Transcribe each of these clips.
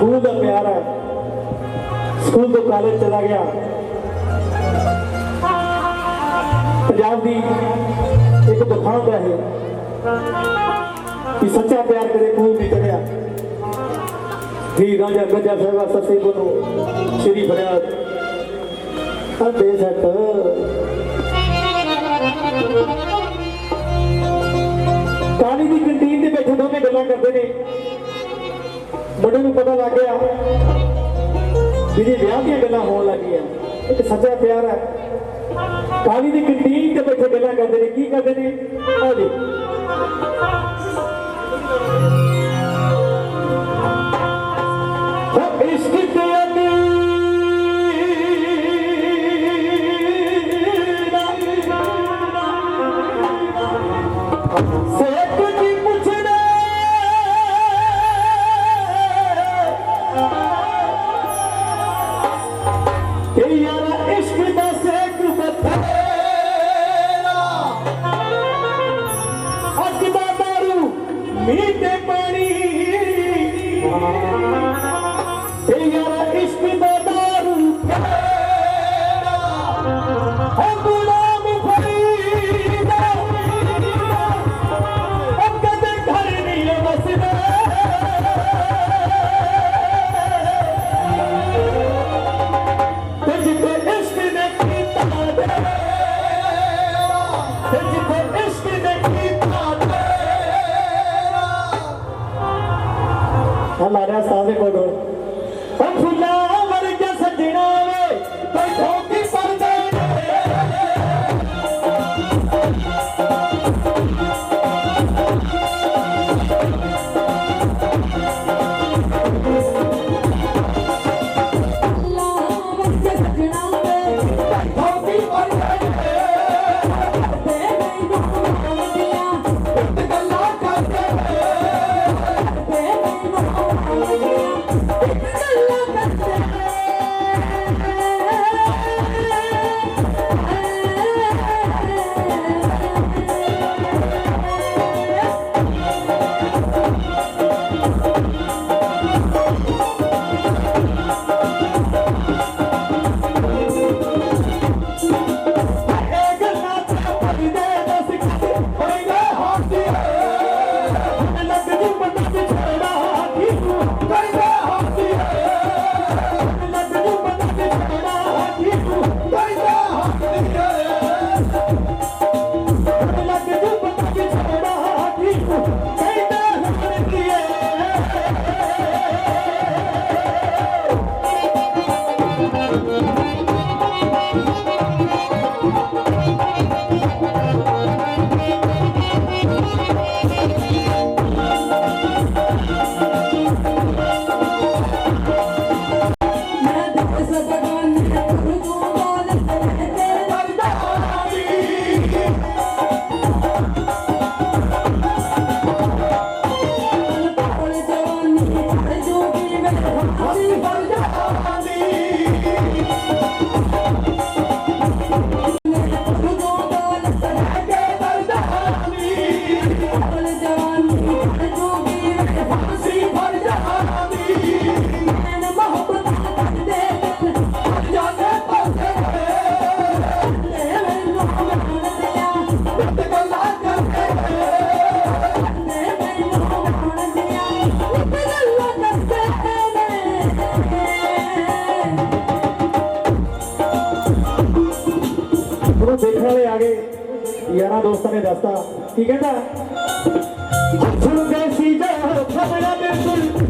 School ਦਾ ਪਿਆਰ ਹੈ। School ਤੋਂ ਕਾਲਜ ਚਲਾ ਗਿਆ। ਪੰਜਾਬ ਦੀ ਇੱਕ ਬਖਾਂਦ ਹੈ ਕਿ ਸੱਚਾ ਪਿਆਰ ਕਦੇ ਖੂਨ ਨਹੀਂ ਚੜਿਆ। ਹੀ ਰਾਜਾ ਗੱਜਾ ਸਾਹਿਬਾ ਸੱਸੇ ਕੋਲੋਂ ਸ਼੍ਰੀ ਫਰਿਆਦ ਅੱਦੇ ਸੱਤ ਕਾਲੀ ਦੀ ਕੰਟੀਨ ਦੇ ਬੈਠੇ ਦੋਵੇਂ ਗੱਲਾਂ ਕਰਦੇ ਨੇ। ਮੁੰਡੇ ਨੂੰ ਪਤਾ ਲੱਗ ਗਿਆ ਵੀ ਜੀ ਵਿਆਹ ਦੀਆਂ ਗੱਲਾਂ ਹੋਣ ਲੱਗੀਆਂ, ਇੱਕ ਸੱਚਾ ਪਿਆਰ ਹੈ। ਕਾਲੀ ਦੀ ਕੰਟੀਨ ਤੇ ਬੈਠੇ ਗੱਲਾਂ ਕਰਦੇ ਨੇ, ਕੀ ਕਰਦੇ ਨੇ? ਆ ਜੀ। ਉਹ ਤੇ ਹਮਾਰਾ ਸਾਹੇ ਕੋਲੋਂ ਉਹ ਫੁੱਲਾਂ! ਉਹ ਯਾਰਾਂ ਦੋਸਤਾਂ ਨੇ ਦੱਸਤਾ। ਕੀ ਕਹਿੰਦਾ? ਸੁਣ ਗਏ ਜੋ ਖਬਰਾਂ ਬਿਲਕੁਲ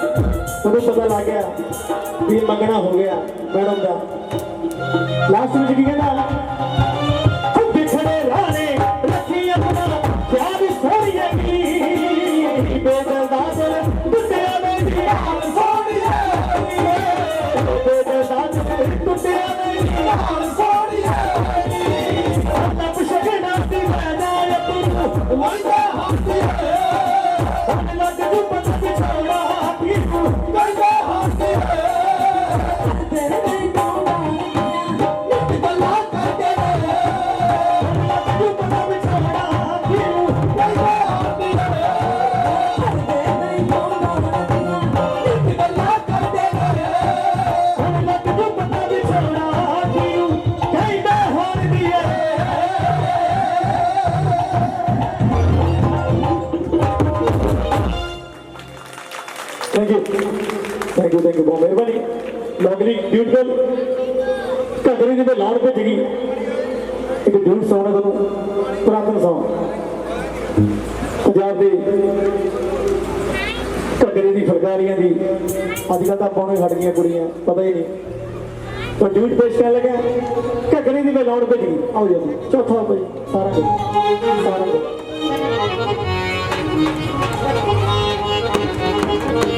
ਉਹਨੂੰ ਪਤਾ ਲੱਗ ਗਿਆ ਵੀ ਮੰਗਣਾ ਹੋ ਗਿਆ ਮੈਡਮ ਦਾ। ਲਾਸਟ ਵਿੱਚ ਕੀ ਕਹਿੰਦਾ? ਥੈਂਕ ਯੂ ਥੈਂਕ ਯੂ ਬਹੁਤ ਮਿਹਰਬਾਨੀ। ਲਵਲੀ ਬਿਊਟੀਫੁਲ ਘੱਗਰੇ ਜਿਹਦੇ ਲਾਉਣ ਭੇਜ ਗਈ ਇੱਕ ਬਿਊਟ ਸੌਂਗ ਤੁਹਾਨੂੰ, ਪੁਰਾਤਨ ਸੌਂਗ ਪੰਜਾਬ ਦੇ ਘੱਗਰੇ ਦੀ ਫੁਲਕਾਰੀਆਂ ਦੀ ਅੱਜ ਕੱਲ੍ਹ ਤਾਂ ਪਾਉਣੇ ਹਟ ਗਈਆਂ ਕੁੜੀਆਂ, ਪਤਾ ਹੀ ਨਹੀਂ। ਪਰ ਡਿਊਟ ਪੇਸ਼ ਕਰਨ ਲੱਗਾ ਘੱਗਰੇ ਦੀ ਮੈਂ ਲਾਉਣ ਭੇਜ ਗਈ ਆਓ ਜੀ ਚੌਥਾ ਭਾਈ ਸਾਰਾ ਕੁਝ ਸਾਰਾ ਕੁਝ।